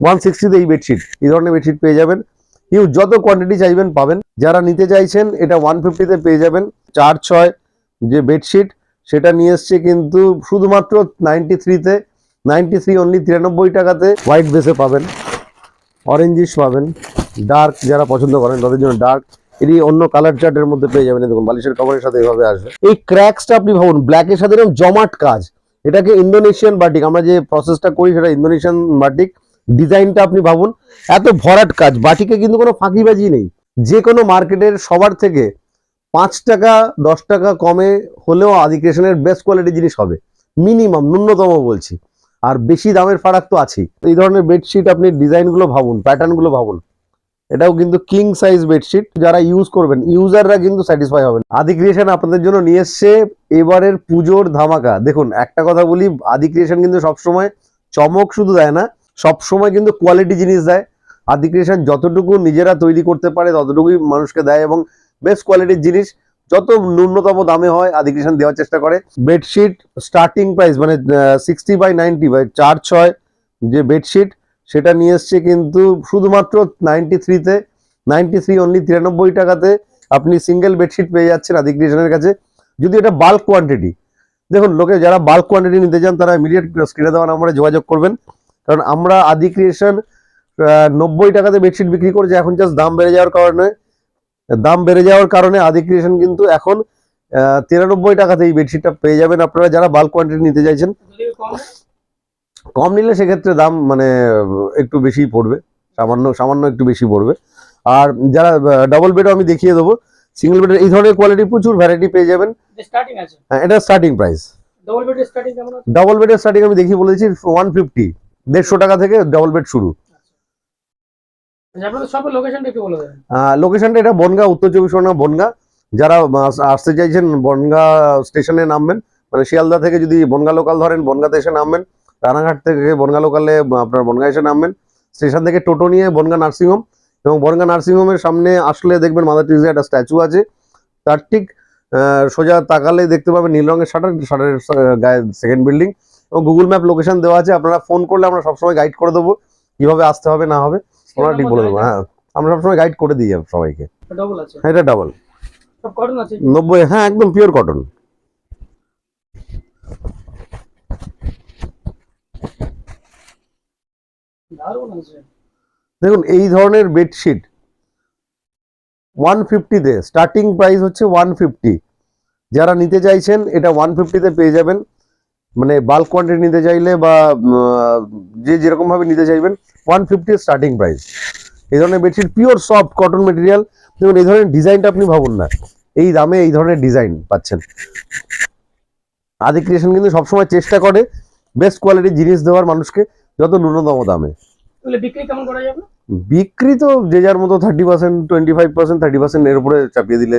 One সিক্সটিতে এই bedsheet এই ধরনের বেডশিট পেয়ে যাবেন। ইউ যত কোয়ান্টিটি চাইবেন পাবেন। যারা নিতে চাইছেন, এটা ওয়ান ফিফটিতে পেয়ে যাবেন। চার ছয়, যে বেডশিট সেটা নিয়ে এসছে কিন্তু শুধুমাত্র নাইনটি থ্রিতে নাইনটি থ্রি অনলি তিরানব্বই টাকাতে হোয়াইট বেসে পাবেন। অরেঞ্জিস পাবেন। ডার্ক যারা পছন্দ করেন, তাদের জন্য ডার্ক এটি অন্য কালার চার্টের মধ্যে পেয়ে যাবেন। দেখুন, বালিশের কভারের সাথে এভাবে আসবে। এই ক্র্যাক্সটা আপনি ভাবুন ব্ল্যাকের সাথে জমাট কাজ। এটাকে ইন্দোনেশিয়ান বাটিক আমরা যে প্রসেসটা করি, সেটা ইন্দোনেশিয়ান বাটিক ডিজাইনটা আপনি ভাবুন, এত ভরাট কাজ, বাটিকে কিন্তু কোনো ফাঁকিবাজি নেই। যে কোনো মার্কেটের সবার থেকে পাঁচ টাকা, দশ টাকা কমে হলেও আদিক্রেশনের বেস্ট কোয়ালিটির জিনিস হবে। মিনিমাম ন্যূনতম বলছি। আর বেশি দামের ফারাক তো আছেই। এই ধরনের বেডশিট আপনি ডিজাইনগুলো ভাবুন প্যাটার্নগুলো ভাবুন। এটাও কিন্তু কিং সাইজ বেডশিট যারা ইউজ করবেন ইউজাররা কিন্তু স্যাটিসফাই হবেন। আদি ক্রিয়েশন আপনাদের জন্য নিয়ে এসছে এবারের পুজোর ধামাকা। দেখুন, একটা কথা বলি আদি ক্রিয়েশন কিন্তু সবসময় চমক শুধু দেয় না সবসময় কিন্তু কোয়ালিটি জিনিস দেয়। আদি ক্রিয়েশন যতটুকু নিজেরা তৈরি করতে পারে, ততটুকুই মানুষকে দেয় এবং বেস্ট কোয়ালিটির জিনিস যত ন্যূনতম দামে হয় আদি ক্রিয়েশন দেওয়ার চেষ্টা করে। বেডশিট স্টার্টিং প্রাইস মানে সিক্সটি বাই নাইনটি বাই চার ছয় যে বেডশিট সেটা নিয়ে এসছে কিন্তু শুধুমাত্র নাইনটি থ্রিতে নাইনটি থ্রি অনলি তিরানব্বই টাকাতে আপনি সিঙ্গেল বেডশিট পেয়ে যাচ্ছেন আদি ক্রিয়েশনের কাছে। যদি এটা বাল্ক কোয়ান্টিটি দেখুন, লোকে যারা বাল্ক কোয়ান্টিটি নিতে চান, তারা ইমিডিয়েট স্ক্রিনে দেওয়া নাম্বারে যোগাযোগ করবেন। কারণ আমরা আদি ক্রিয়েশন নব্বই টাকাতে বেডশিট বিক্রি করছি এখন জাস্ট দাম বেড়ে যাওয়ার কারণে। দাম বেড়ে যাওয়ার কারণে আদি ক্রিয়েশন কিন্তু এখন তিরানব্বই টাকাতে এই বেডশিটটা পেয়ে যাবেন। আপনারা যারা বাল্ক কোয়ান্টিটি নিতে চাইছেন কম নিলে সেক্ষেত্রে দাম মানে একটু বেশি পড়বে সামান্য সামান্য একটু বেশি পড়বে। আর যারা ডাবল বেডও আমি দেখিয়ে দেবো। সিঙ্গেল বেডের এই ধরনের কোয়ালিটি প্রচুর ভ্যারাইটি পেয়ে যাবেন। হ্যাঁ, এটা স্টার্টিং প্রাইস ডবল বেডের স্টার্টিং ডাবল বেডের স্টার্টিং আমি দেখিয়ে বলেছি ওয়ান ফিফটি দেড়শো টাকা থেকে ডবল বেড শুরু। আচ্ছা, লোকেশনটা লোকেশনটা এটা বনগা উত্তর চব্বিশ পরগনা বনগা। যারা আসতে চাইছেন বনগা স্টেশনে নামবেন মানে শিয়ালদা থেকে যদি বনগা লোকাল ধরেন বনগাতে এসে নামবেন রানাঘাট থেকে বনগা লোকালে আপনার বনগা এসে নামবেন। স্টেশন থেকে টোটো নিয়ে বনগা নার্সিংহোম এবং বনগা নার্সিংহোমের সামনে আসলে দেখবেন মাদার টিউজে একটা স্ট্যাচু আছে। তার ঠিক সোজা তাকালে দেখতে পাবেন নীল রঙের শাটার শাটারের গায়ে সেকেন্ড বিল্ডিং এবং গুগল ম্যাপ লোকেশন দেওয়া আছে আপনারা ফোন করলে আমরা সবসময় গাইড করে দেবো কীভাবে আসতে হবে না হবে আমরা ঠিক বলে দেবো হ্যাঁ। আমরা সবসময় গাইড করে দিই সবাইকে। ডবল আছে? হ্যাঁ এটা ডাবল সব কটন আছে? নব্বই হ্যাঁ একদম পিওর কটন দেখুন এই ধরনের বেডশিট ওয়ান ফিফটিতে স্টার্টিং প্রাইস হচ্ছে ওয়ান ফিফটি যারা নিতে চাইছেন এটা ওয়ান ফিফটিতে পেয়ে যাবেন। মানে বাল্ক কোয়ান্টিটি নিতে চাইলে বা যে যেরকম ভাবে নিতে চাইবেন ওয়ান ফিফটি স্টার্টিং প্রাইস এই ধরনের bedsheet pure soft cotton material দেখুন এই ধরনের ডিজাইনটা আপনি ভাবুন না। এই দামে এই ধরনের ডিজাইন পাচ্ছেন। আদি ক্রিয়েশন কিন্তু সবসময় চেষ্টা করে বেস্ট কোয়ালিটির জিনিস দেওয়ার মানুষকে যত ন্যূনতম দামে। তাহলে বিক্রি কেমন করা যাবে? বিক্রি তো যে যার মতো thirty percent twenty five percent thirty percent এর উপরে চাপিয়ে দিলে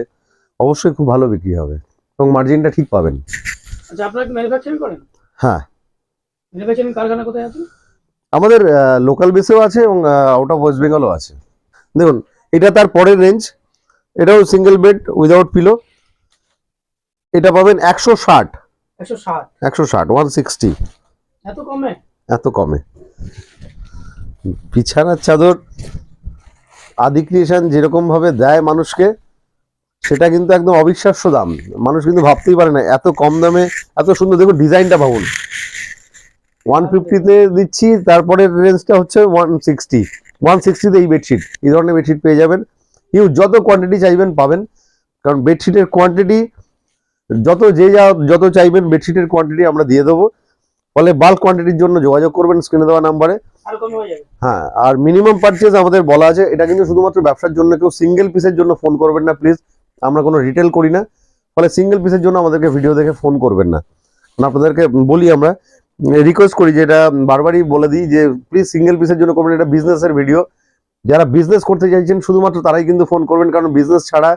অবশ্যই খুব ভালো বিক্রি হবে। এবং মার্জিনটা ঠিক পাবেন। আচ্ছা আপনারা কি ম্যানুফ্যাকচারিং করেন? হ্যাঁ। ম্যানুফ্যাকচারিং কারখানা কোথায় আছে? আমাদের লোকাল বেসেও আছে এবং আউট অফ ওয়েস্ট বেঙ্গলও আছে। দেখুন এটা তার পরের রেঞ্জ এটাও সিঙ্গেল বেড উইদাউট পিলো এটা পাবেন একশো ষাট। একশো ষাট। একশো ষাট ওয়ান সিক্সটি এত কমে? এত কমে। বিছানার চাদর আদি ক্রিয়েশন যেরকম ভাবে দেয় মানুষকে সেটা কিন্তু একদম অবিশ্বাস্য দাম। মানুষ কিন্তু ভাবতেই পারে না এত কম দামে এত সুন্দর দেখুন ডিজাইনটা ভাবুন। ওয়ান ফিফটিতে দিচ্ছি তারপরে রেঞ্জটা হচ্ছে ওয়ান সিক্সটি ওয়ান সিক্সটিতে এই বেডশিট এই ধরনের বেডশিট পেয়ে যাবেন। ইউ যত কোয়ান্টিটি চাইবেন পাবেন। কারণ বেডশিটের কোয়ান্টিটি যত যে যা যত চাইবেন বেডশিটের কোয়ান্টিটি আমরা দিয়ে দেবো। ফলে বাল্ক কোয়ান্টিটির জন্য যোগাযোগ করবেন স্ক্রিনে দেওয়া নাম্বারে। হয়ে হ্যাঁ আর মিনিমাম পারচেজ আমাদের বলা আছে এটা কিন্তু শুধুমাত্র ব্যবসার জন্য কেউ সিঙ্গেল পিসের জন্য ফোন করবেন না প্লিজ আমরা কোনো রিটেল করি না। ফলে সিঙ্গেল পিসের জন্য আমাদেরকে ভিডিও দেখে ফোন করবেন না। আপনাদেরকে বলি আমরা রিকোয়েস্ট করি যেটা বারবারই বলে দিই যে প্লিজ সিঙ্গেল পিসের জন্য করবেন, এটা বিজনেসের ভিডিও যারা বিজনেস করতে চাইছেন, শুধুমাত্র তারাই কিন্তু ফোন করবেন, কারণ বিজনেস ছাড়া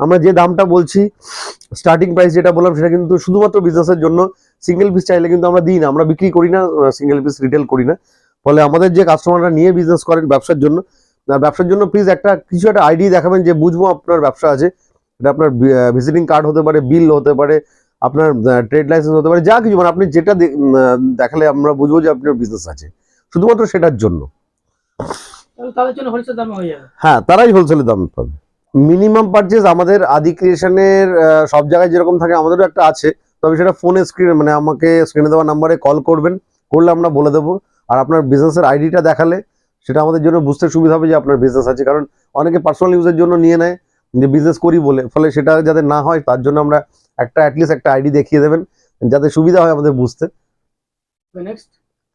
আমরা যে দামটা বলছি স্টার্টিং প্রাইস যেটা বললাম, সেটা কিন্তু শুধুমাত্র বিজনেসের জন্য। সিঙ্গেল পিস চাইলে কিন্তু আমরা দিই না, আমরা বিক্রি করি না সিঙ্গেল পিস রিটেল করি না। ফলে আমাদের যে কাস্টমাররা নিয়ে বিজনেস করেন ব্যবসার জন্য ব্যবসার জন্য প্লিজ একটা, কিছু একটা আইডি দেখাবেন যে, বুঝব আপনার ব্যবসা আছে। এটা আপনার ভিজিটিং কার্ড হতে পারে বিল হতে পারে আপনার ট্রেড লাইসেন্স হতে পারে যা কিছু মানে আপনি যেটা দেখালে আমরা বুঝব যে আপনার বিজনেস আছে। শুধুমাত্র সেটার জন্য। হয়ে তারাই হোলসেলের দাম পাবে। মিনিমাম পারচেজ আমাদের আদি ক্রিয়েশনের সব জায়গায় যেরকম থাকে আমাদেরও একটা আছে। তবে সেটা ফোনে স্ক্রিন মানে আমাকে স্ক্রিনে দেওয়া নাম্বারে কল করবেন করলে আমরা বলে দেবো। আর আপনার বিজনেসের আইডিটা দেখালে সেটা আমাদের জন্য বুঝতে সুবিধা হবে যে আপনার বিজনেস আছে। কারণ অনেকে পার্সোনাল ইউজের জন্য নিয়ে নেয়। যে বিজনেস করি বলে ফলে সেটা যাতে না হয় তার জন্য আমরা একটা অ্যাটলিস্ট একটা আইডি দেখিয়ে দেবেন যাতে সুবিধা হয় আমাদের বুঝতে। নেক্সট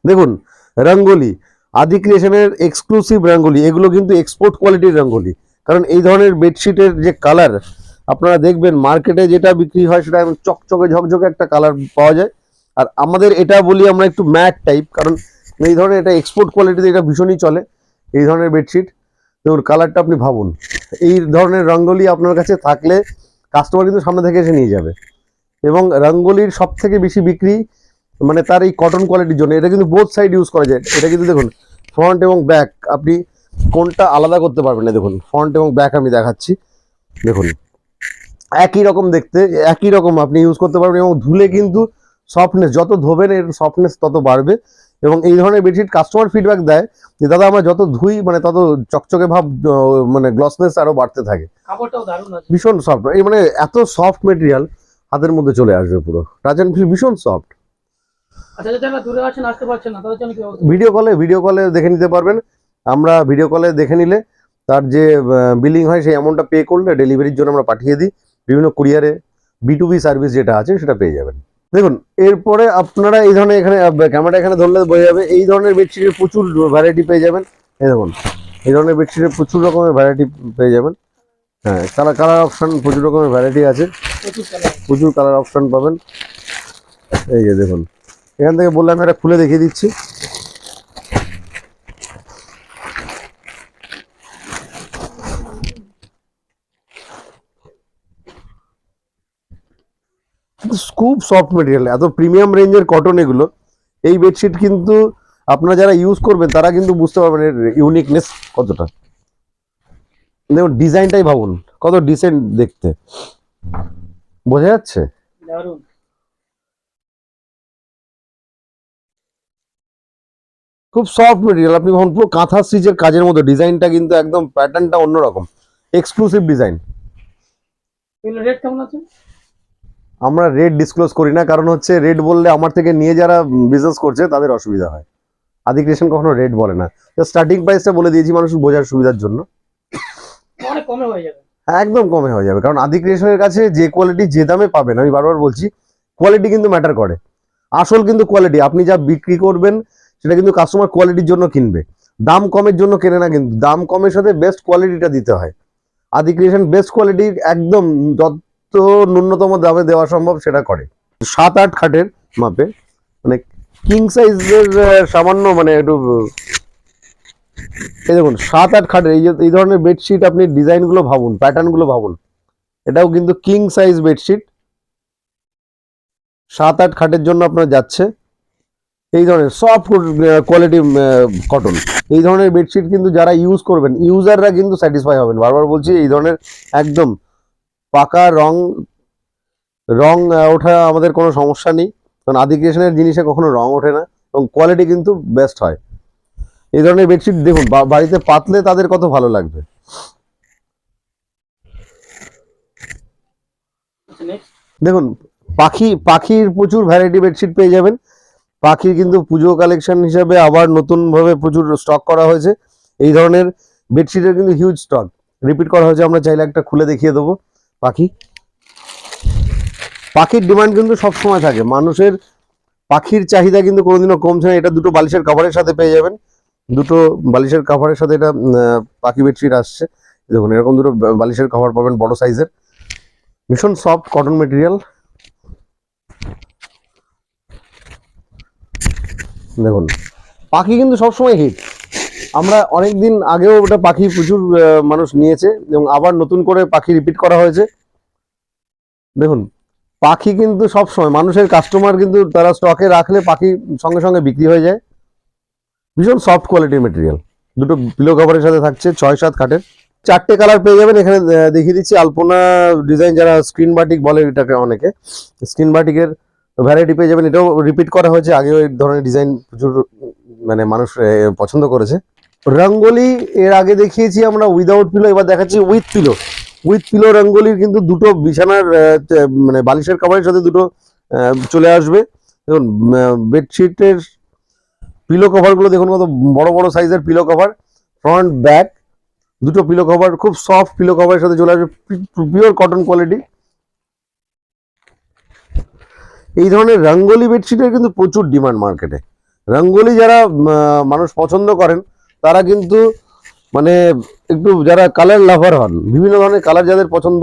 দেখুন রঙ্গোলি আদি ক্রিয়েশনের এক্সক্লুসিভ রঙ্গোলি এগুলো কিন্তু এক্সপোর্ট কোয়ালিটির রঙ্গোলি। কারণ এই ধরনের বেডশিটের যে কালার আপনারা দেখবেন মার্কেটে যেটা বিক্রি হয় সেটা চকচকে ঝকঝকে একটা কালার পাওয়া যায়। আর আমাদের এটা বলি আমরা একটু ম্যাট টাইপ কারণ এই ধরনের এটা এক্সপোর্ট কোয়ালিটিতে এটা ভীষণই চলে এই ধরনের বেডশিট দেখুন কালারটা আপনি ভাবুন। এই ধরনের রঙ্গোলি আপনার কাছে থাকলে কাস্টমার কিন্তু সামনে থেকে এসে নিয়ে যাবে। এবং রঙ্গোলির সব থেকে বেশি বিক্রি মানে তার এই কটন কোয়ালিটির জন্য, এটা কিন্তু বোথ সাইড ইউজ করা যায়। এটা কিন্তু দেখুন ফ্রন্ট এবং ব্যাক আপনি কোনটা আলাদা করতে পারবেন না, দেখুন ফ্রন্ট এবং ব্যাক আমি দেখাচ্ছি। দেখুন, একই রকম দেখতে, একই রকম আপনি ইউজ করতে পারবেন এবং ধুলে কিন্তু সফটনেস যত ধোবেন এর সফটনেস তত বাড়বে। এবং এই ধরনের বেডশিট কাস্টমার ফিডব্যাক দেয় যে দাদা আমরা যত ধুই মানে তত চকচকে ভাব মানে গ্লসনেস আরও বাড়তে থাকে। ভীষণ সফট এই মানে এত সফট মেটেরিয়াল হাতের মধ্যে চলে আসবে পুরো। টাচ অ্যান্ড ফিল ভীষণ সফট? ভিডিও কলে ভিডিও কলে দেখে নিতে পারবেন। আমরা ভিডিও কলে দেখে নিলে তার যে বিলিং হয় সেই অ্যামাউন্টটা পে করলে ডেলিভারির জন্য আমরা পাঠিয়ে দিই। বিভিন্ন কুরিয়ারে বি টু বি সার্ভিস যেটা আছে সেটা পেয়ে যাবেন। দেখুন, এরপরে আপনারা এই ধরনের এখানে ক্যামেরা এখানে ধরলে বোঝা যাবে, এই ধরনের বেডশিটের প্রচুর ভ্যারাইটি পেয়ে যাবেন। এই দেখুন, এই ধরনের বেডশিটের প্রচুর রকমের ভ্যারাইটি পেয়ে যাবেন। হ্যাঁ কালার কালার অপশান প্রচুর রকমের ভ্যারাইটি আছে। প্রচুর কালার অপশান পাবেন। এই যে দেখুন, এখান থেকে বললে আমি এটা খুলে দেখিয়ে দিচ্ছি। খুব সফট মেটেরিয়াল এত প্রিমিয়াম রেঞ্জের কটন এগুলো। এই বেডশিট কিন্তু আপনারা যারা ইউজ করবেন তারা কিন্তু বুঝতে পারবেন এর ইউনিকনেস কতটা। দেখুন ডিজাইনটাই ভাবুন কত ডিসেন্ট দেখতে। বোঝা যাচ্ছে? খুব সফট মেটেরিয়াল আপনি ভাবুন পুরো কাঁথা স্টিচের কাজের মতো ডিজাইনটা কিন্তু একদম প্যাটার্নটা অন্যরকম। এক্সক্লুসিভ ডিজাইন রেট কেমন আছে? আমরা রেট ডিসক্লোজ করি না কারণ হচ্ছে রেট বললে আমার থেকে নিয়ে যারা বিজনেস করছে তাদের অসুবিধা হয়। আদি ক্রিয়েশন কখনো রেট বলে না। স্টার্টিং প্রাইসটা বলে দিয়েছি মানুষ বোঝার সুবিধার জন্য। হয়ে হ্যাঁ একদম কমে হয়ে যাবে কারণ আদি ক্রিয়েশনের কাছে যে কোয়ালিটি যে দামে পাবেন আমি বারবার বলছি কোয়ালিটি কিন্তু ম্যাটার করে। আসল কিন্তু কোয়ালিটি আপনি যা বিক্রি করবেন সেটা কিন্তু কাস্টমার কোয়ালিটির জন্য কিনবে। দাম কমের জন্য কেনে না কিন্তু দাম কমের সাথে বেস্ট কোয়ালিটিটা দিতে হয়। আদি ক্রিয়েশন বেস্ট কোয়ালিটি একদম যত ন্যূনতম দামে দেওয়া সম্ভব সেটা করে। সাত আট খাটের মাপে মানে কিং সাইজের সামান্য মানে একটু, এই দেখুন, সাত আট খাটের, এই এই ধরনের বেডশিট আপনি ডিজাইনগুলো ভাবুন প্যাটার্নগুলো ভাবুন, এটাও কিন্তু কিং সাইজ বেডশিট সাত আট খাটের জন্য আপনার যাচ্ছে, এই ধরনের সফট কোয়ালিটি কটন এই ধরনের বেডশিট কিন্তু যারা ইউজ করবেন ইউজাররা কিন্তু স্যাটিসফাই হবেন। বারবার বলছি, এই ধরনের একদম পাকা রং রং ওঠা আমাদের কোনো সমস্যা নেই। কারণ আদি ক্রিয়েশনের জিনিসে কখনো রং ওঠে না এবং কোয়ালিটি কিন্তু বেস্ট হয়। এই ধরনের বেডশিট দেখুন বাড়িতে পাতলে তাদের কত ভালো লাগবে। দেখুন, পাখি, পাখির প্রচুর ভ্যারাইটি বেডশিট পেয়ে যাবেন। পাখির কিন্তু পুজো কালেকশন হিসাবে আবার নতুনভাবে প্রচুর স্টক করা হয়েছে। এই ধরনের বেডশিটের কিন্তু হিউজ স্টক রিপিট করা হয়েছে, আমরা চাইলে একটা খুলে দেখিয়ে দেবো। পাখি? পাখির ডিমান্ড কিন্তু সবসময় থাকে। মানুষের পাখির চাহিদা কিন্তু কোনোদিনও কমছে না। এটা দুটো বালিশের কাভারের সাথে পেয়ে যাবেন। দুটো বালিশের কাভারের সাথে এটা পাখি বেডশিট আসছে। দেখুন, এরকম দুটো বালিশের কাভার পাবেন বড় সাইজের ভীষণ সফট কটন মেটেরিয়াল দেখুন, পাখি কিন্তু সবসময় হিট আমরা অনেক দিন আগেও ওটা পাখি প্রচুর মানুষ নিয়েছে এবং আবার নতুন করে পাখি রিপিট করা হয়েছে। দেখুন, পাখি কিন্তু সবসময়, মানুষের কাস্টমার কিন্তু তারা স্টকে রাখলে পাখি সঙ্গে সঙ্গে বিক্রি হয়ে যায়। ভীষণ সফট কোয়ালিটির মেটেরিয়াল দুটো পিলো কভারের সাথে থাকছে, ছয় সাত খাটের। চারটে কালার পেয়ে যাবেন, এখানে দেখিয়ে দিচ্ছি আলপনা ডিজাইন যারা স্ক্রিন বাটিক বলে এটাকে অনেকে স্ক্রিন বাটিকের ভ্যারাইটি পেয়ে যাবেন। এটাও রিপিট করা হয়েছে, আগেও এই ধরনের ডিজাইন প্রচুর মানে মানুষ পছন্দ করেছে। রঙ্গোলি এর আগে দেখিয়েছি আমরা উইদাউট পিলো এবার দেখাচ্ছি উইথ পিলো উইথ পিলো রঙ্গোলির কিন্তু দুটো বিছানার মানে বালিশের কাভারের সাথে দুটো চলে আসবে। দেখুন বেডশিটের পিলো কভারগুলো দেখুন কত বড় বড় সাইজের পিলো কভার ফ্রন্ট ব্যাক দুটো পিলো কভার খুব সফট পিলো কভারের সাথে চলে আসবে পিওর কটন কোয়ালিটি এই ধরনের রঙ্গোলি বেডশিটের কিন্তু প্রচুর ডিমান্ড মার্কেটে রঙ্গোলি যারা মানুষ পছন্দ করেন তারা কিন্তু মানে একটু যারা কালার লাভার হন, বিভিন্ন ধরনের কালার যাদের পছন্দ,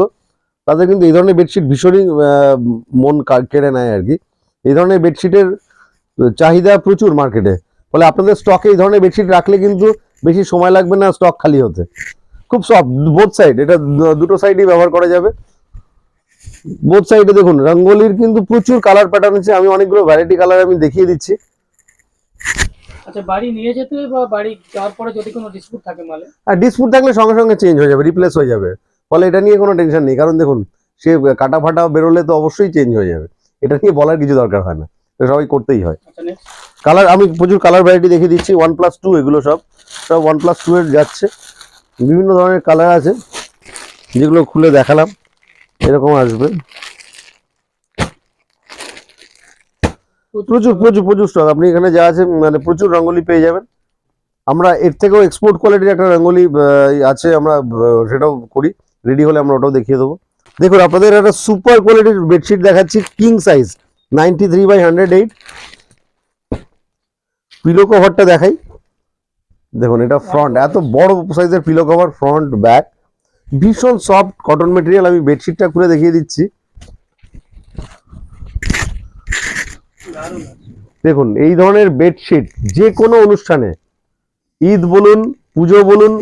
তাদের কিন্তু এই ধরনের বেডশিট ভীষণই মন কেড়ে নেয় আর কি। এই ধরনের বেডশিটের চাহিদা প্রচুর মার্কেটে ফলে আপনাদের স্টকে এই ধরনের বেডশিট রাখলে কিন্তু বেশি সময় লাগবে না স্টক খালি হতে। খুব সফট বোথ সাইড এটা দুটো সাইডই ব্যবহার করা যাবে। বোথ সাইডে দেখুন, রঙ্গোলির কিন্তু প্রচুর কালার প্যাটার্ন আছে, আমি অনেকগুলো ভ্যারাইটি কালার আমি দেখিয়ে দিচ্ছি। আচ্ছা বাড়ি নিয়ে যেতে বা বাড়ি যাওয়ার পরে যদি কোনো ডিসপুট থাকে মালে? আর ডিসপুট থাকলে সঙ্গে সঙ্গে চেঞ্জ হয়ে যাবে রিপ্লেস হয়ে যাবে। ফলে এটা নিয়ে কোনো টেনশন নেই। কারণ দেখুন সে কাটা ফাটা বেরোলে তো অবশ্যই চেঞ্জ হয়ে যাবে। এটা নিয়ে বলার কিছু দরকার হয় না। সবাই করতেই হয়। আচ্ছা কালার আমি প্রচুর কালার ভ্যারাইটি দেখিয়ে দিচ্ছি। ওয়ান প্লাস টু এগুলো সব। সব ওয়ান প্লাস টু এর যাচ্ছে। বিভিন্ন ধরনের কালার আছে। যেগুলো খুলে দেখালাম। এরকম আসবে। প্রচুর প্রচুর প্রচুর স্টক আপনি এখানে যা আছে মানে প্রচুর রঙ্গোলি পেয়ে যাবেন। আমরা এর থেকেও এক্সপোর্ট কোয়ালিটির একটা রঙ্গোলি আছে আমরা সেটাও করি। রেডি হলে আমরা ওটাও দেখিয়ে দেবো। দেখুন আপনাদের একটা সুপার কোয়ালিটির বেডশিট দেখাচ্ছি king size ninety three by hundred eight pillow কভারটা দেখাই। দেখুন এটা ফ্রন্ট এত বড় সাইজের পিলো কভার ফ্রন্ট ব্যাক ভীষণ সফট কটন মেটেরিয়াল আমি বেডশিটটা খুলে দেখিয়ে দিচ্ছি। দেখুন, এই ধরনের বেডশিট যে কোনো অনুষ্ঠানে, ঈদ বলুন, পুজো বলুন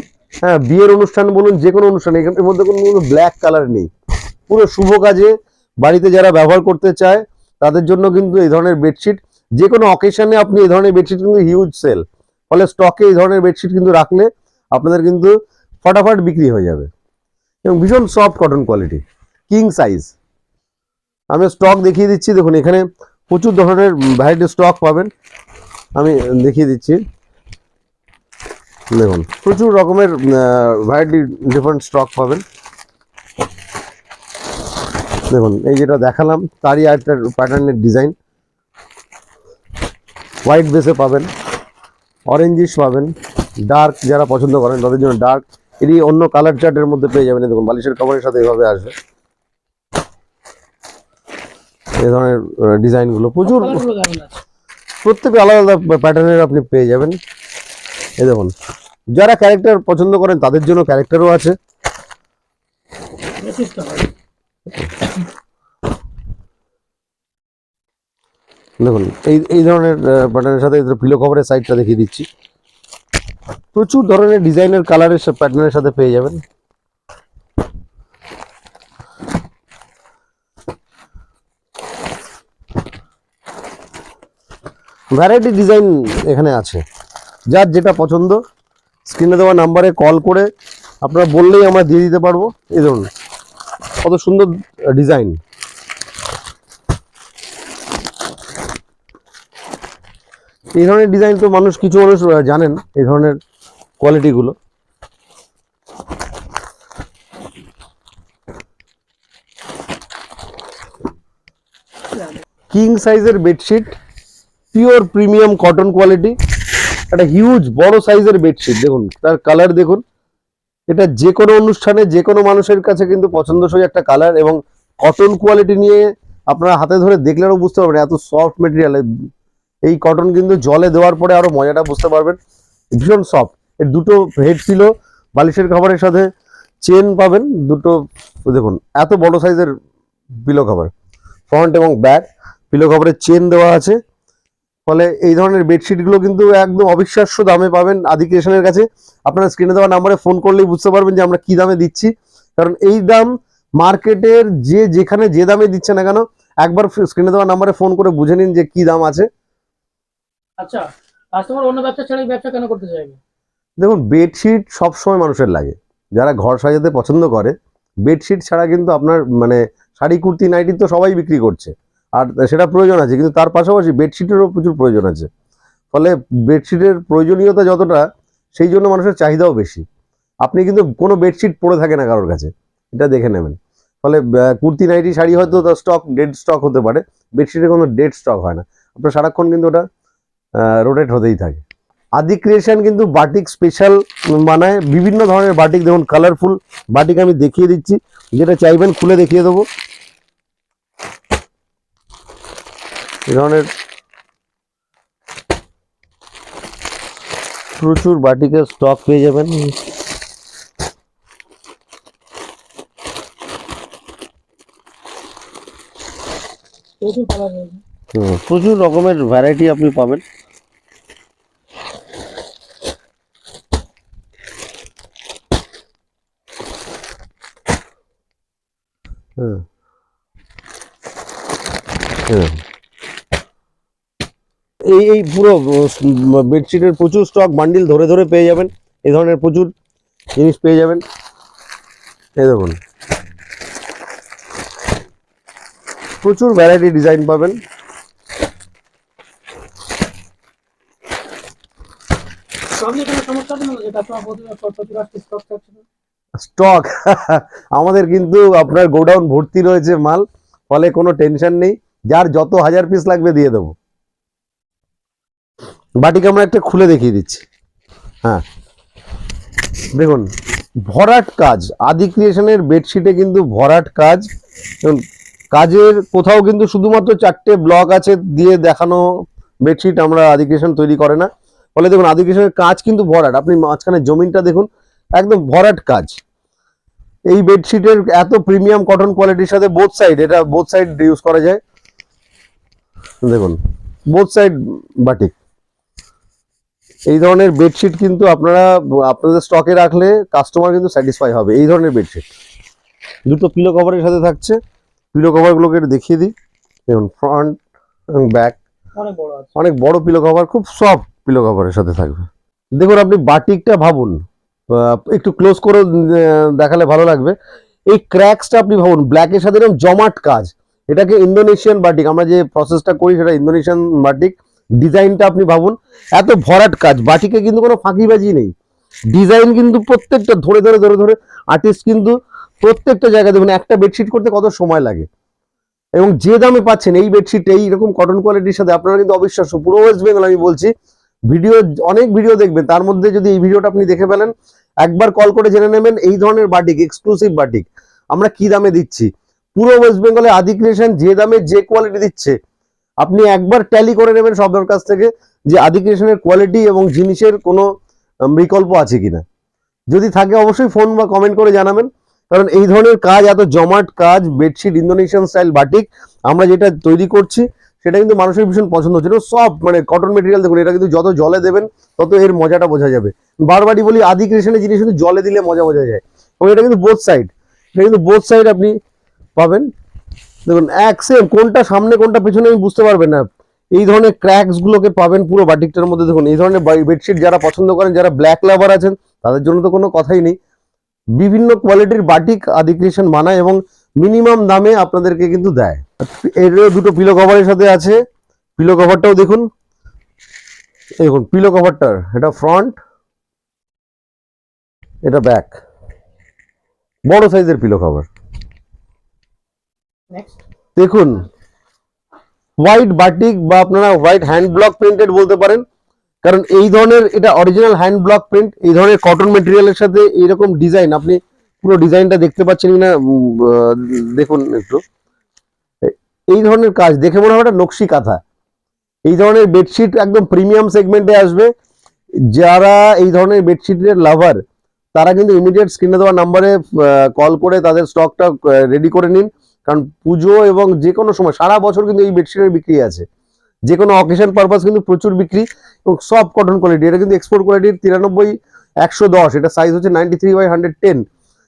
হ্যাঁ বিয়ের অনুষ্ঠান বলুন যে কোনো অনুষ্ঠানে এখানের মধ্যে কোনো ব্ল্যাক কালার নেই। পুরো শুভ কাজে বাড়িতে যারা ব্যবহার করতে চায়, তাদের জন্য কিন্তু এই ধরনের বেডশিট যে কোনো অকেশনে আপনি এই ধরনের বেডশিট কিন্তু হিউজ সেল ফলে স্টকে এই ধরনের বেডশিট কিন্তু রাখলে আপনাদের কিন্তু ফটাফট বিক্রি হয়ে যাবে। এবং ভীষণ soft cotton quality king size আমি স্টক দেখিয়ে দিচ্ছি, দেখুন, এখানে প্রচুর ধরনের ভ্যারাইটি স্টক পাবেন। আমি দেখিয়ে দিচ্ছি। দেখুন, প্রচুর রকমের ভ্যারাইটি ডিফারেন্ট স্টক পাবেন। দেখুন, এই যেটা দেখালাম, তারই একটা প্যাটার্নের ডিজাইন হোয়াইট বেসে পাবেন অরেঞ্জিশ পাবেন ডার্ক যারা পছন্দ করেন, তাদের জন্য ডার্ক এটি অন্য কালার চার্টের মধ্যে পেয়ে যাবেন। দেখুন, বালিশের কাভারের সাথে এভাবে আসবে। এই ধরনের ডিজাইনগুলো প্রচুর। প্রত্যেকে আলাদা আলাদা প্যাটার্নের আপনি পেয়ে যাবেন। এ দেখুন যারা ক্যারেক্টার পছন্দ করেন তাদের জন্য ক্যারেক্টারও আছে। দেখুন এই এই ধরনের প্যাটার্নের সাথে পিলো কভারের সাইডটা দেখিয়ে দিচ্ছি। প্রচুর ধরনের ডিজাইনের কালারের প্যাটার্নের সাথে পেয়ে যাবেন। ভ্যারাইটি ডিজাইন এখানে আছে। যার যেটা পছন্দ স্ক্রিনে দেওয়া নাম্বারে কল করে আপনারা বললেই আমরা দিয়ে দিতে পারব। এই ধরুন কত সুন্দর ডিজাইন এই ধরনের ডিজাইন তো মানুষ, কিছু মানুষ জানেন এই ধরনের কোয়ালিটিগুলো কিং সাইজের bedsheet pure premium cotton quality একটা হিউজ বড় সাইজের বেডশিট দেখুন, তার কালার দেখুন। এটা যে কোনো অনুষ্ঠানে, যে কোনো মানুষের কাছে কিন্তু পছন্দসই একটা কালার এবং কটন কোয়ালিটি নিয়ে আপনারা হাতে ধরে দেখলেও বুঝতে পারবেন, এত সফট মেটেরিয়াল এই কটন কিন্তু জলে দেওয়ার পরে আরও মজাটা বুঝতে পারবেন। ভীষণ সফট এর দুটো হেড ছিল, বালিশের খাবারের সাথে চেন পাবেন, দুটো, দেখুন, এত বড় সাইজের পিলো খাবার ফ্রন্ট এবং ব্যাক পিলো খাবারের চেন দেওয়া আছে। ফলে এই ধরনের বেডশিটগুলো কিন্তু একদম অবিশ্বাস্য দামে পাবেন আদি ক্রিয়েশনের কাছে। আপনারা স্ক্রিনে দেওয়া নাম্বারে ফোন করলেই বুঝতে পারবেন যে আমরা কি দামে দিচ্ছি। কারণ এই দাম মার্কেটের যে যেখানে যে দামে দিচ্ছে না কেন একবার স্ক্রিনে দেওয়া নাম্বারে ফোন করে বুঝে নিন যে কি দাম আছে। আচ্ছা কাস্টমার অন্য ব্যবসা ছাড়া ব্যবসা কেন করতে চাইবে? দেখুন বেডশিট সবসময় মানুষের লাগে। যারা ঘর সাজাতে পছন্দ করে বেডশিট ছাড়া কিন্তু আপনার মানে শাড়ি কুর্তি নাইটি তো সবাই বিক্রি করছে। আর সেটা প্রয়োজন আছে, কিন্তু তার পাশাপাশি বেডশিটেরও প্রচুর প্রয়োজন আছে। ফলে বেডশিটের প্রয়োজনীয়তা যতটা, সেই জন্য মানুষের চাহিদাও বেশি। আপনি কিন্তু কোনো বেডশিট পড়ে থাকে না কারোর কাছে, এটা দেখে নেবেন। ফলে কুর্তি, নাইটি, শাড়ি হয়তো তার স্টক ডেড স্টক হতে পারে, বেডশিটের কোনো ডেড স্টক হয় না। আপনার সারাক্ষণ কিন্তু ওটা রোটেট হতেই থাকে। আদি ক্রিয়েশন কিন্তু বাটিক স্পেশাল বানায় বিভিন্ন ধরনের বাটিক দেখুন কালারফুল বাটিক আমি দেখিয়ে দিচ্ছি, যেটা চাইবেন খুলে দেখিয়ে দেবো। এই ধরনের প্রচুর বাটিকের স্টক পেয়ে যাবেন প্রচুর কালার রয়েছে হুম, প্রচুর রকমের ভ্যারাইটি আপনি পাবেন এই এই পুরো বেডশিটের প্রচুর স্টক বান্ডিল ধরে ধরে পেয়ে যাবেন এই ধরনের প্রচুর জিনিস পেয়ে যাবেন। এই দেখুন। প্রচুর ভ্যারাইটি ডিজাইন পাবেন। স্টক আমাদের কিন্তু আপনার গোডাউন ভর্তি রয়েছে মাল ফলে কোনো টেনশন নেই। যার যত হাজার পিস লাগবে দিয়ে দেবো। বাটিকে আমরা একটা খুলে দেখিয়ে দিচ্ছি। হ্যাঁ। দেখুন, ভরাট কাজ। আদি ক্রিয়েশনের বেডশিটে কিন্তু ভরাট কাজ। কাজের কোথাও কিন্তু শুধুমাত্র চারটে ব্লক আছে দিয়ে দেখানো বেডশিট আমরা আদি ক্রিয়েশন তৈরি করে না। ফলে দেখুন, আদি ক্রিয়েশনের কাজ কিন্তু ভরাট। আপনি মাঝখানে জমিনটা দেখুন, একদম ভরাট কাজ। এই বেডশিটের এত প্রিমিয়াম কটন কোয়ালিটির সাথে বোথ সাইড এটা বোথ সাইড ইউজ করা যায়। দেখুন বোথ সাইড বাটিক এই ধরনের বেডশিট কিন্তু আপনারা আপনাদের স্টকে রাখলে কাস্টমার কিন্তু স্যাটিসফাই হবে এই ধরনের বেডশিট দুটো পিলো কভারের সাথে থাকছে পিলো কভারগুলোকে দেখিয়ে দিই। দেখুন ফ্রন্ট এবং ব্যাক অনেক বড় অনেক বড় পিলো কভার খুব সফট পিলো কভারের সাথে থাকবে। দেখুন আপনি বাটিকটা ভাবুন একটু ক্লোজ করে দেখালে ভালো লাগবে। এই ক্র্যাক্সটা আপনি ভাবুন ব্ল্যাকের সাথে এরকম জমাট কাজ। এটাকে ইন্দোনেশিয়ান বাটিক আমরা যে প্রসেসটা করি সেটা ইন্দোনেশিয়ান বাটিক ডিজাইনটা আপনি ভাবুন, এত ভরাট কাজ, বাটিকে কিন্তু কোনো ফাঁকিবাজি নেই। ডিজাইন কিন্তু প্রত্যেকটা, ধরে ধরে ধরে ধরে আর্টিস্ট কিন্তু প্রত্যেকটা জায়গায় দেখুন, একটা বেডশিট করতে কত সময় লাগে। এবং যে দামে পাচ্ছেন, এই বেডশিট এই রকম কটন কোয়ালিটির সাথে আপনারা কিন্তু অবিশ্বাস্য, পুরো ওয়েস্ট বেঙ্গল আমি বলছি ভিডিও অনেক ভিডিও দেখবেন, তার মধ্যে যদি এই ভিডিওটা আপনি দেখে ফেলেন, একবার কল করে জেনে নেবেন, এই ধরনের বাটিক এক্সক্লুসিভ বাটিক আমরা কি দামে দিচ্ছি? পুরো ওয়েস্ট বেঙ্গলে আদি ক্রিয়েশন যে দামে যে কোয়ালিটি দিচ্ছে আপনি একবার ট্যালি করে নেবেন সবার কাছ থেকে যে আদি ক্রিয়েশনের কোয়ালিটি এবং জিনিসের কোনো বিকল্প আছে কিনা। যদি থাকে অবশ্যই ফোন বা কমেন্ট করে জানাবেন। কারণ এই ধরনের কাজ, এত জমাট কাজ বেডশিট ইন্দোনেশিয়ান স্টাইল বাটিক আমরা যেটা তৈরি করছি, সেটা কিন্তু মানুষের ভীষণ পছন্দ হচ্ছে। সব মানে কটন মেটেরিয়াল দেখুন, এটা কিন্তু যত জলে দেবেন, তত এর মজাটা বোঝা যাবে। বারবারই বলি আদি জিনিস কিন্তু জলে দিলে মজা বোঝা যায়। এবং এটা কিন্তু বোথ সাইড এটা কিন্তু বোথ সাইড আপনি পাবেন। দেখুন, এক সেম কোনটা সামনে, কোনটা পেছনে আমি বুঝতে পারবেন না। এই ধরনের ক্র্যাকস গুলোকে পাবেন পুরো বাটিকটার মধ্যে। দেখুন, এই ধরনের বেডশিট যারা পছন্দ করেন, যারা ব্ল্যাক লাভার আছেন, তাদের জন্য তো কোনো কথাই নেই। বিভিন্ন কোয়ালিটির বাটিক আদি ক্রিয়েশন বানায় এবং মিনিমাম দামে আপনাদেরকে কিন্তু দেয়। এর দুটো পিলো কভারের সাথে আছে। পিলো কভারটাও দেখুন। দেখুন পিলো কভারটার এটা ফ্রন্ট এটা ব্যাক বড় সাইজের পিলো কভার দেখুন হোয়াইট বাটিক বা আপনারা হোয়াইট হ্যান্ড ব্লক প্রিন্টেড বলতে পারেন। কারণ এই ধরনের এটা অরিজিনাল হ্যান্ড ব্লক প্রিন্ট এই ধরনের কটন মেটেরিয়ালের সাথে এইরকম ডিজাইন আপনি পুরো ডিজাইনটা দেখতে পাচ্ছেন কিনা দেখুন একটু। এই ধরনের কাজ, দেখে মনে হয় একটা নকশি কাঁথা। এই ধরনের বেডশিট একদম প্রিমিয়াম সেগমেন্টে আসবে। যারা এই ধরনের বেডশিটের লাভার তারা কিন্তু ইমিডিয়েট স্ক্রিনে দেওয়া নাম্বারে কল করে তাদের স্টকটা রেডি করে নিন। কারণ পুজো এবং যে কোনো সময়, সারা বছর কিন্তু এই বেডশিটের বিক্রি আছে। যে কোনো অকেশন পারপাস কিন্তু প্রচুর বিক্রি এবং সব কটন কোয়ালিটি এটা কিন্তু এক্সপোর্ট কোয়ালিটির তিরানব্বই, একশো দশ, এটা সাইজ হচ্ছে ninety three by hundred ten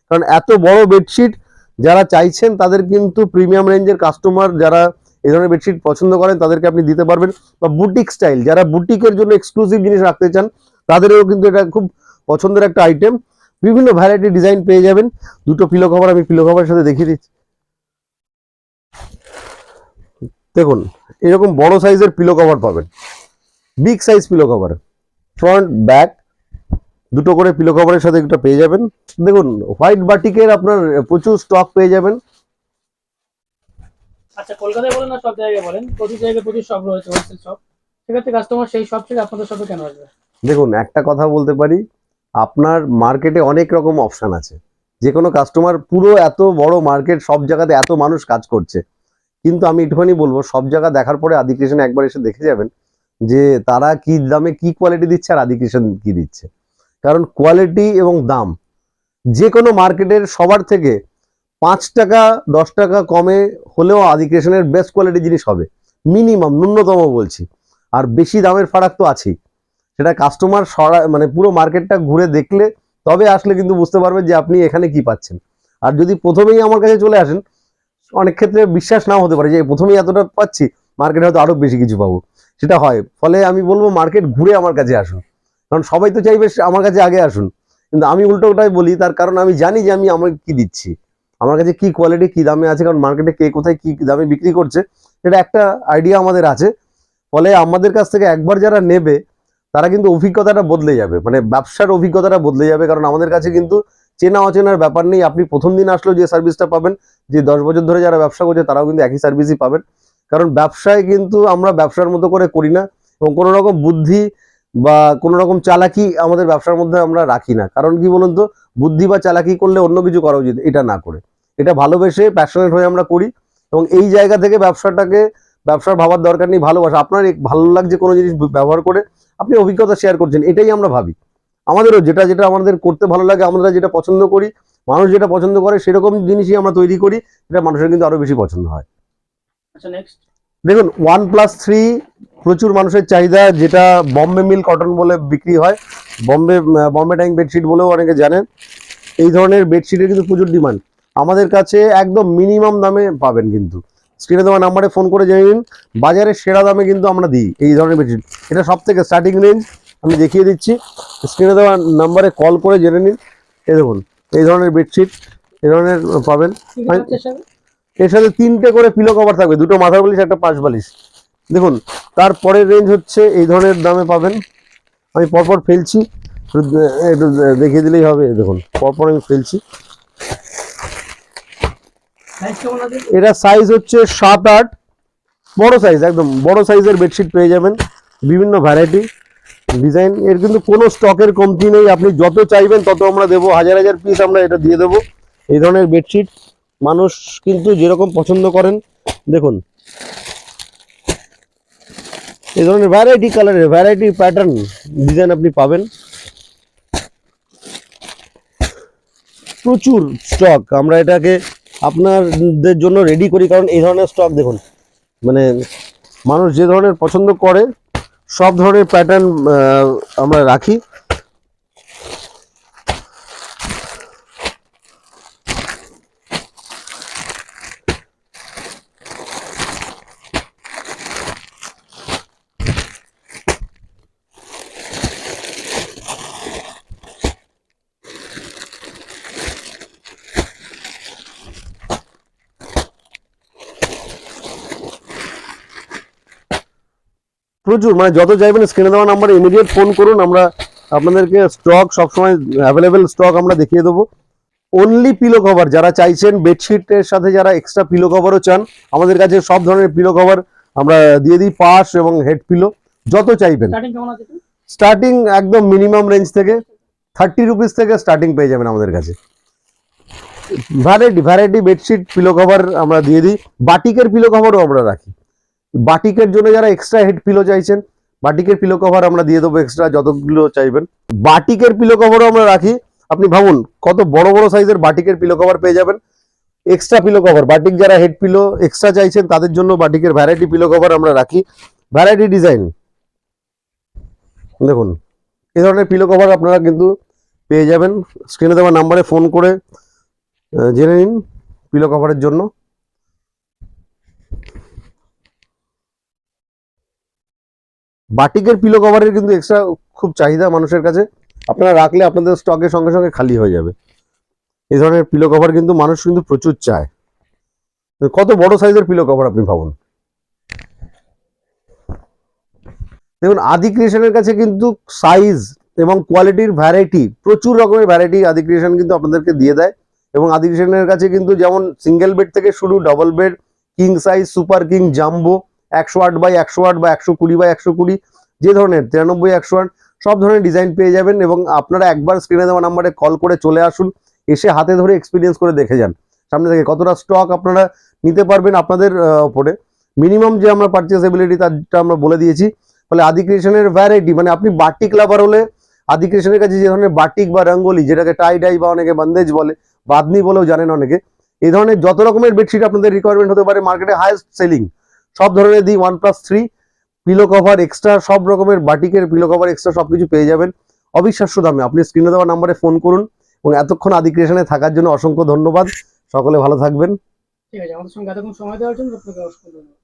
কারণ এত বড় বেডশিট যারা চাইছেন, তাদের কিন্তু প্রিমিয়াম রেঞ্জের কাস্টমার যারা এই ধরনের বেডশিট পছন্দ করেন, তাদেরকে আপনি দিতে পারবেন। বা বুটিক স্টাইল যারা বুটিকের জন্য এক্সক্লুসিভ জিনিস রাখতে চান, তাদেরও কিন্তু এটা খুব পছন্দের একটা আইটেম বিভিন্ন ভ্যারাইটি ডিজাইন পেয়ে যাবেন। দুটো পিলো কভার আমি পিলো কভারের সাথে দেখিয়ে দিচ্ছি। দেখুন এরকম বড় সাইজের পিলো কভার পাবেন। Big size pillow cover front back দুটো করে পিলো কভারের সাথে একটা পেয়ে যাবেন। দেখুন হোয়াইট বাটিকের আপনার প্রচুর স্টক পেয়ে যাবেন। আচ্ছা কলকাতায় বলেন না সব জায়গায় বলেন। প্রচুর জায়গায় প্রচুর শপ রয়েছে হোলসেল শপ সেক্ষেত্রে কাস্টমার সেই শপ থেকে আপনাদের শপে কেন আসবে? দেখুন একটা কথা বলতে পারি আপনার মার্কেটে অনেক রকম অপশন আছে। যে কোনো কাস্টমার পুরো এত বড় মার্কেট সব জায়গাতে এত মানুষ কাজ করছে। কিন্তু আমি একটুখানি বলব, সব জায়গা দেখার পরে আদিকৃষ্ণ একবার এসে দেখে যাবেন যে তারা কি দামে কি কোয়ালিটি দিচ্ছে আর আদিকৃষ্ণ কি দিচ্ছে। কারণ কোয়ালিটি এবং দাম যে কোনো মার্কেটের সবার থেকে পাঁচ টাকা, দশ টাকা কমে হলেও আদিকৃষ্ণের বেস্ট কোয়ালিটি জিনিস হবে। মিনিমাম ন্যূনতম বলছি। আর বেশি দামের ফারাক তো আছেই। সেটা কাস্টমার সরা মানে পুরো মার্কেটটা ঘুরে দেখলে, তবে আসলে কিন্তু বুঝতে পারবেন যে আপনি এখানে কি পাচ্ছেন। আর যদি প্রথমেই আমার কাছে চলে আসেন অনেক ক্ষেত্রে বিশ্বাস নাও হতে পারে যে প্রথমেই এতটা পাচ্ছি মার্কেটে হয়তো আরও বেশি কিছু পাবো। সেটা হয়। ফলে আমি বলব মার্কেট ঘুরে আমার কাছে আসুন। কারণ সবাই তো চাইবে আমার কাছে আগে আসুন। কিন্তু আমি উল্টো ওটাই বলি, তার কারণ আমি জানি যে আমি আমার কি দিচ্ছি। আমার কাছে কি কোয়ালিটি কি দামে আছে, কারণ মার্কেটে কে কোথায় কি দামে বিক্রি করছে, সেটা একটা আইডিয়া আমাদের আছে। ফলে আমাদের কাছ থেকে একবার যারা নেবে, তারা কিন্তু অভিজ্ঞতাটা বদলে যাবে। মানে ব্যবসার অভিজ্ঞতাটা বদলে যাবে, কারণ আমাদের কাছে কিন্তু চেনা অচেনার ব্যাপার নেই। আপনি প্রথম দিন আসলেও যে সার্ভিসটা পাবেন যে দশ বছর ধরে যারা ব্যবসা করছে, তারাও কিন্তু একই সার্ভিসই পাবেন। কারণ ব্যবসায় কিন্তু আমরা ব্যবসার মতো করে করি না এবং কোনো রকম বুদ্ধি বা কোনো রকম চালাকি আমাদের ব্যবসার মধ্যে আমরা রাখি না। কারণ কি বলুন তো? বুদ্ধি বা চালাকি করলে অন্য কিছু করা উচিত, এটা না করে। এটা ভালোবেসে প্যাশনেট হয়ে আমরা করি এবং এই জায়গা থেকে ব্যবসাটাকে, ব্যবসার ভাবার দরকার নেই, ভালোবাসা। আপনার ভালো লাগছে কোনো জিনিস ব্যবহার করে, আপনি অভিজ্ঞতা শেয়ার করছেন, এটাই আমরা ভাবি। আমাদেরও যেটা যেটা আমাদের করতে ভালো লাগে, আমরা যেটা পছন্দ করি মানুষ যেটা পছন্দ করে সেরকম জিনিসই আমরা তৈরি করি এটা মানুষের কিন্তু আরও বেশি পছন্দ হয়। আচ্ছা দেখুন ওয়ান প্লাস থ্রি প্রচুর মানুষের চাহিদা যেটা বম্বে মিল কটন বলে বিক্রি হয়। বম্বে বম্বে ট্যাঙ্ক বেডশিট বলেও অনেকে জানেন। এই ধরনের বেডশিটের কিন্তু প্রচুর ডিমান্ড আমাদের কাছে একদম মিনিমাম দামে পাবেন কিন্তু। স্ক্রিনে দেওয়া নাম্বারে ফোন করে জেনে নিন। বাজারে সেরা দামে কিন্তু আমরা দিই এই ধরনের বেডশিট এটা সব থেকে স্টার্টিং রেঞ্জ আমি দেখিয়ে দিচ্ছি। স্ক্রিনে দেওয়া নাম্বারে কল করে জেনে নিন। এই দেখুন এই ধরনের বেডশিট এই ধরনের পাবেন। এর সাথে তিনটে করে পিলো কভার থাকবে দুটো মাথার বালিশ একটা পাঁচ বালিশ। দেখুন তারপরের রেঞ্জ হচ্ছে এই ধরনের দামে পাবেন। আমি পরপর ফেলছি একটু দেখিয়ে দিলেই হবে দেখুন পরপর আমি ফেলছি। এটা সাইজ হচ্ছে সাত আট বড় সাইজ একদম বড় সাইজের বেডশিট পেয়ে যাবেন। বিভিন্ন ভ্যারাইটি ডিজাইন, এর কিন্তু কোনো স্টকের কমতি নেই। আপনি যত চাইবেন তত আমরা দেবো। হাজার হাজার পিস আমরা এটা দিয়ে দেবো। এই ধরনের বেডশিট মানুষ কিন্তু যেরকম পছন্দ করেন, দেখুন। এই ধরনের ভ্যারাইটি কালারের ভ্যারাইটি প্যাটার্ন ডিজাইন আপনি পাবেন। প্রচুর স্টক আমরা এটাকে আপনাদের জন্য রেডি করি, কারণ এই ধরনের স্টক দেখুন মানে মানুষ যে ধরনের পছন্দ করে সব ধরনের প্যাটার্ন আমরা রাখি। প্রচুর মানে যত চাইবেন স্ক্রিনে দেওয়া নাম্বারে ইমিডিয়েট ফোন করুন আমরা আপনাদেরকে স্টক সবসময় অ্যাভেলেবেল স্টক আমরা দেখিয়ে দেবো। অনলি পিলো কভার যারা চাইছেন বেডশিটের সাথে যারা এক্সট্রা পিলো কভারও চান আমাদের কাছে সব ধরনের পিলো কভার আমরা দিয়ে দিই পাশ এবং হেড পিলো যত চাইবেন। স্টার্টিং একদম মিনিমাম রেঞ্জ থেকে থার্টি রুপিস থেকে স্টার্টিং পেয়ে যাবেন আমাদের কাছে। Variety variety bedsheet pillow cover আমরা দিয়ে দিই বাটিকের পিলো কভারও আমরা রাখি। বাটিকের জন্য যারা এক্সট্রা হেড পিলো চাইছেন, বাটিকের পিলো কভার আমরা দিয়ে দেবো এক্সট্রা যতগুলো চাইবেন। বাটিকের পিলো কভারও আমরা রাখি। আপনি ভাবুন, কত বড় বড় সাইজের বাটিকের পিলো কভার পেয়ে যাবেন। এক্সট্রা পিলো কভার বাটিক যারা হেড পিলো এক্সট্রা চাইছেন, তাদের জন্য বাটিকের ভ্যারাইটি পিলো কভার আমরা রাখি। ভ্যারাইটি ডিজাইন দেখুন এই ধরনের পিলো কভার আপনারা কিন্তু পেয়ে যাবেন। স্ক্রিনে দেওয়া নাম্বারে ফোন করে জেনে নিন পিলো কভারের জন্য। বাটিকের পিলো কভারের কিন্তু এক্সট্রা খুব চাহিদা মানুষের কাছে। আপনারা রাখলে আপনাদের স্টকের সঙ্গে সঙ্গে খালি হয়ে যাবে। এই ধরনের পিলো কভার কিন্তু মানুষ কিন্তু প্রচুর চায়। কত বড় সাইজের পিলো কভার আপনি ভাবুন। দেখুন, আদি ক্রিয়েশনের কাছে কিন্তু সাইজ এবং কোয়ালিটির ভ্যারাইটি প্রচুর রকমের ভ্যারাইটি আদি ক্রিয়েশন কিন্তু আপনাদেরকে দিয়ে দেয়। এবং আদি ক্রিয়েশনের কাছে কিন্তু যেমন সিঙ্গেল বেড থেকে শুরু double bed king size super king jumbo একশো আট বাই একশো আট বা একশো কুড়ি বাই একশো কুড়ি, যে ধরনের, তিরানব্বই একশো আট, সব ধরনের ডিজাইন পেয়ে যাবেন এবং আপনারা একবার স্ক্রিনে দেওয়া নাম্বারে কল করে চলে আসুন, এসে হাতে ধরে এক্সপিরিয়েন্স করে দেখে যান। সামনে থেকে কতটা স্টক আপনারা নিতে পারবেন আপনাদের ওপরে মিনিমাম যে আমরা পারচেসেবিলিটি তারটা আমরা বলে দিয়েছি। ফলে আদি ক্রিয়েশনের ভ্যারাইটি মানে আপনি বাটিক লাভার হলে, আদি ক্রিয়েশনের কাছে যে ধরনের বাটিক বা রঙ্গোলি, যেটাকে টাই ডাই বা অনেকে বান্দেজ বলে, বাদনি বলেও জানেন অনেকে এই ধরনের যত রকমের বেডশিট আপনাদের রিকোয়ারমেন্ট হতে পারে মার্কেটে হায়েস্ট সেলিং সব ধরনের দিই one plus three pillow cover extra সব রকমের বাটিকের পিলো কভার এক্সট্রা সব কিছু পেয়ে যাবেন। অবিশ্বাস্য দামে। আপনি স্ক্রিনে দেওয়া নাম্বারে ফোন করুন এবং এতক্ষণ আদি ক্রিয়েশনে থাকার জন্য অসংখ্য ধন্যবাদ। সকলে ভালো থাকবেন। ঠিক আছে, আমাদের সঙ্গে এতক্ষণ সময় দেওয়ার জন্য আপনাকে অসংখ্য ধন্যবাদ।